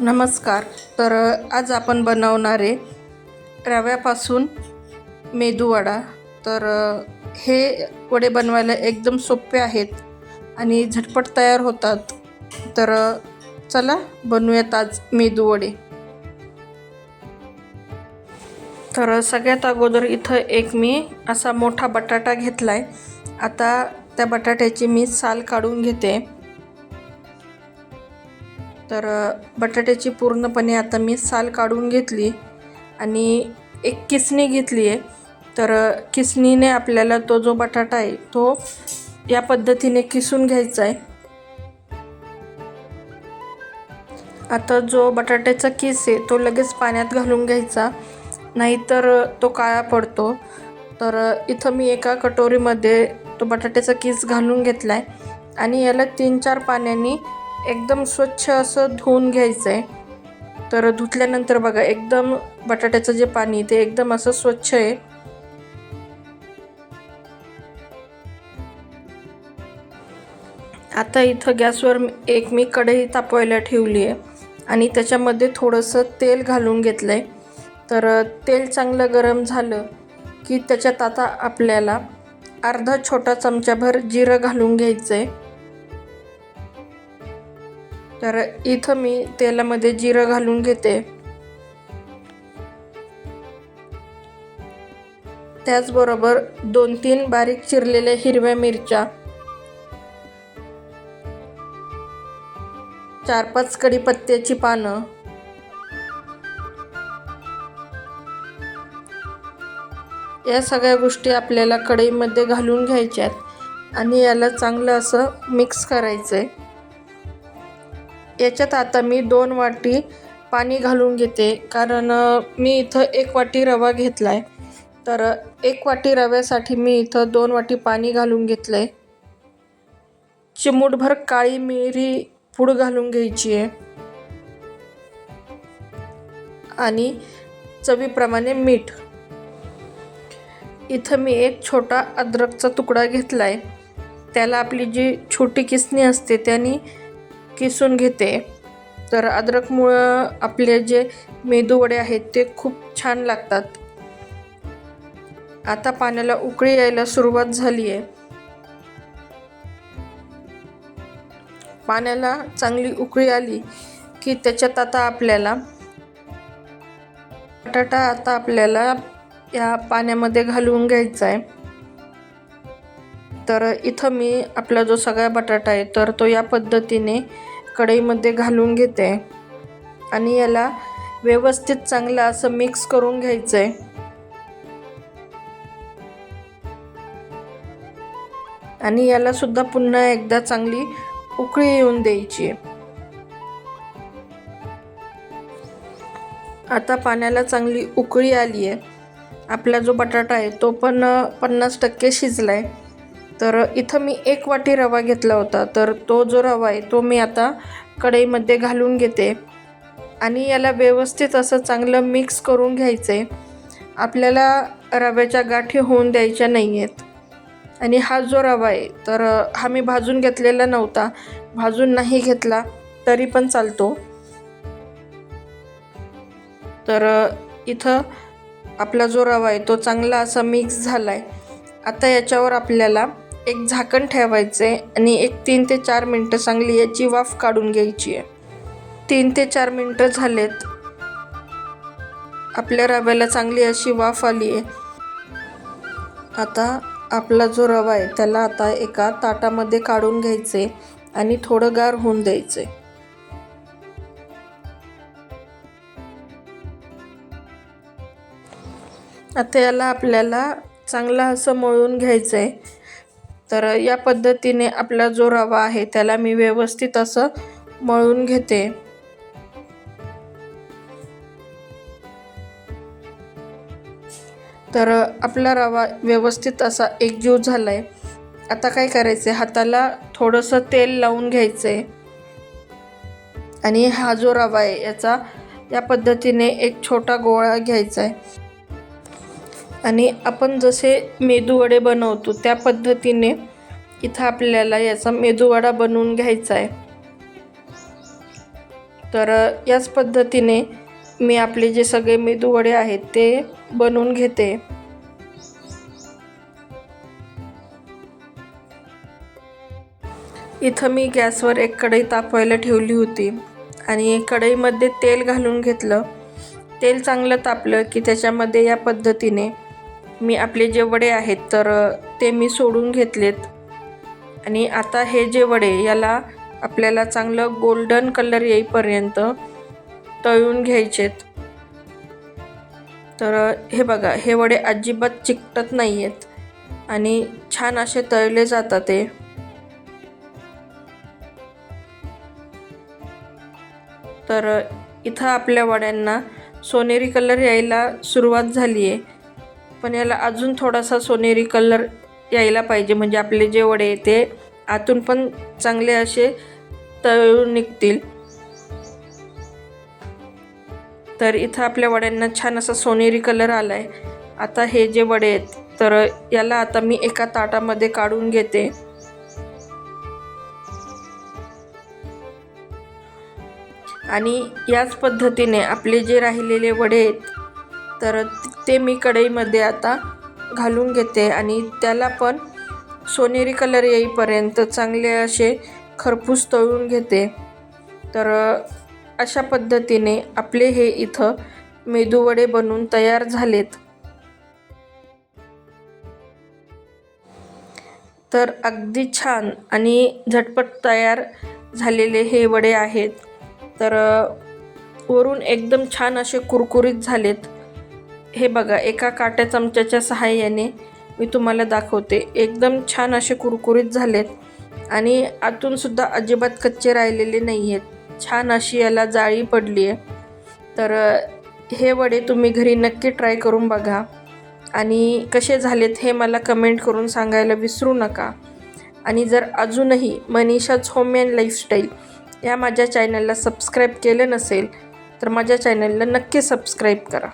नमस्कार. तर आज आपण बनवणारे रव्यापासून मेदूवडा तर हे वडे बनवायला एकदम सोपे आहेत आणि झटपट तयार होतात. तर चला बनवूयात आज मेदूवडे तर सगळ्यात अगोदर इथं एक मी असा मोठा बटाटा घेतला आहे आता त्या बटाट्याची मी साल काढून घेते. तर बटाट्याची पूर्णपणे आता मी साल काढून घेतली आणि एक किसणी घेतली आहे तर किसणीने आपल्याला तो जो बटाटा आहे तो या पद्धतीने किसून घ्यायचा आहे आता जो बटाट्याचा किस आहे तो लगेच पाण्यात घालून घ्यायचा. नाहीतर तो काळा पडतो. तर इथं मी एका कटोरीमध्ये तो बटाट्याचा किस घालून घेतला आहे आणि याला तीन चार पाण्याने एकदम स्वच्छ असं धुवून घ्यायचं आहे तर धुतल्यानंतर बघा एकदम बटाट्याचं जे पाणी ते एकदम असं स्वच्छ आहे. आता इथं गॅसवर एक मी कढई तापवायला ठेवली आहे आणि त्याच्यामध्ये थोडंसं तेल घालून घेतलं आहे तर तेल चांगलं गरम झालं की त्याच्यात आता आपल्याला अर्धा छोटा चमचाभर जिरं घालून घ्यायचं आहे तर इथं मी तेलामध्ये जिरं घालून घेते. त्याचबरोबर दोन तीन बारीक चिरलेल्या हिरव्या मिरच्या. चार पाच कडीपत्त्याची पानं. या सगळ्या गोष्टी आपल्याला कढईमध्ये घालून घ्यायच्यात आणि याला चांगलं असं मिक्स करायचं आहे याच्यात आता मी दोन वाटी पाणी घालून घेते. कारण मी इथं एक वाटी रवा घेतला आहे तर एक वाटी रव्यासाठी मी इथं दोन वाटी पाणी घालून घेतलं आहे चिमूटभर काळी मिरी पूड घालून घ्यायची आहे. आणि चवीप्रमाणे मीठ. इथं मी एक छोटा अद्रकचा तुकडा घेतला आहे त्याला आपली जी छोटी किसणी असते त्याने किसून घेते. तर अद्रकमुळं आपले जे मेदूवडे आहेत ते खूप छान लागतात. आता पाण्याला उकळी यायला सुरुवात झाली आहे पाण्याला चांगली उकळी आली की त्याच्यात आता आपल्याला बटाटा आता आपल्याला या पाण्यामध्ये घालून घ्यायचा आहे तर इथं मी आपला जो सगळा बटाटा आहे तर तो या पद्धतीने कढईमध्ये घालून घेते. आणि याला व्यवस्थित चांगलं असं मिक्स करून घ्यायचं आहे आणि याला सुद्धा पुन्हा एकदा चांगली उकळी येऊन द्यायची. आता पाण्याला चांगली उकळी आली आहे आपला जो बटाटा आहे तो पण पन्नास टक्के शिजला आहे तर इथं मी एक वाटी रवा घेतला होता. तर तो जो रवा आहे तो मी आता कढईमध्ये घालून घेते. आणि याला व्यवस्थित असं चांगलं मिक्स करून घ्यायचं आहे आपल्याला रव्याच्या गाठी होऊन द्यायच्या नाही आहेत आणि हा जो रवा आहे तर हा मी भाजून घेतलेला नव्हता. भाजून नाही घेतला तरी पण चालतो. तर इथं आपला जो रवा आहे तो चांगला असा मिक्स झाला आहे आता याच्यावर आपल्याला एक झाकण ठेवायचं आहे आणि एक तीन ते चार मिनटं चांगली याची वाफ काढून घ्यायची आहे. तीन ते चार मिनटं झालेत. आपल्या रव्याला चांगली अशी वाफ आली आहे. आता आपला जो रवा आहे त्याला आता एका ताटामध्ये काढून घ्यायचे आणि थोडं गार होऊन द्यायचे. आता याला आपल्याला चांगला असं मळून घ्यायचं आहे तर या पद्धतीने आपला जो रवा आहे त्याला मी व्यवस्थित असं मळून घेते. तर आपला रवा व्यवस्थित असा एकजीव झाला आहे आता काय करायचं आहे हाताला थोडंसं तेल लावून घ्यायचं आहे आणि हा जो रवा आहे याचा या पद्धतीने एक छोटा गोळा घ्यायचा आहे आणि आपण जसे मेदूवडे बनवतो त्या पद्धतीने इथं आपल्याला याचा मेदूवडा बनवून घ्यायचा आहे. तर याच पद्धतीने मी आपले जे सगळे मेदूवडे आहेत ते बनवून घेते. इथं मी गॅसवर एक कढई तापवायला ठेवली होती आणि कढईमध्ये तेल घालून घेतलं. तेल चांगलं तापलं की त्याच्यामध्ये या पद्धतीने मी आपले जे वडे आहेत तर ते मी सोडून घेतलेत. आणि आता हे जे वडे याला आपल्याला चांगलं गोल्डन कलर येईपर्यंत तळून घ्यायचेत. तर हे बघा हे वडे अजिबात चिकटत नाही आहेत आणि छान असे तळले जातात ते. तर इथं आपल्या वड्यांना सोनेरी कलर यायला सुरुवात झाली आहे पण याला अजून थोडासा सोनेरी कलर यायला पाहिजे. म्हणजे आपले जे वडे ते आतून पण चांगले असे तळून निघतील. तर इथं आपल्या वड्यांना छान असा सोनेरी कलर आला आहे आता हे जे वडे आहेत तर याला आता मी एका ताटामध्ये काढून घेते. आणि याच पद्धतीने आपले जे राहिलेले वडे आहेत तर ते मी कढईमध्ये आता घालून घेते आणि त्याला पण सोनेरी कलर येईपर्यंत चांगले असे खरपूस तळून घेते. तर अशा पद्धतीने आपले हे इथं मेदूवडे बनून तयार झालेत. तर अगदी छान आणि झटपट तयार झालेले हे वडे आहेत. तर वरून एकदम छान असे कुरकुरीत झालेत. हे बघा एका काट्या चमच्याच्या सहाय्याने मी तुम्हाला दाखवते. एकदम छान असे कुरकुरीत झालेत आणि आतूनसुद्धा अजिबात कच्चे राहिलेले नाही आहेत छान अशी याला जाळी पडली आहे तर हे वडे तुम्ही घरी नक्की ट्राय करून बघा. आणि कसे झालेत हे मला कमेंट करून सांगायला विसरू नका. आणि जर अजूनही मनीषाच होम अँड लाईफस्टाईल या माझ्या चॅनलला सबस्क्राईब केलं नसेल तर माझ्या चॅनलला नक्की सबस्क्राईब करा.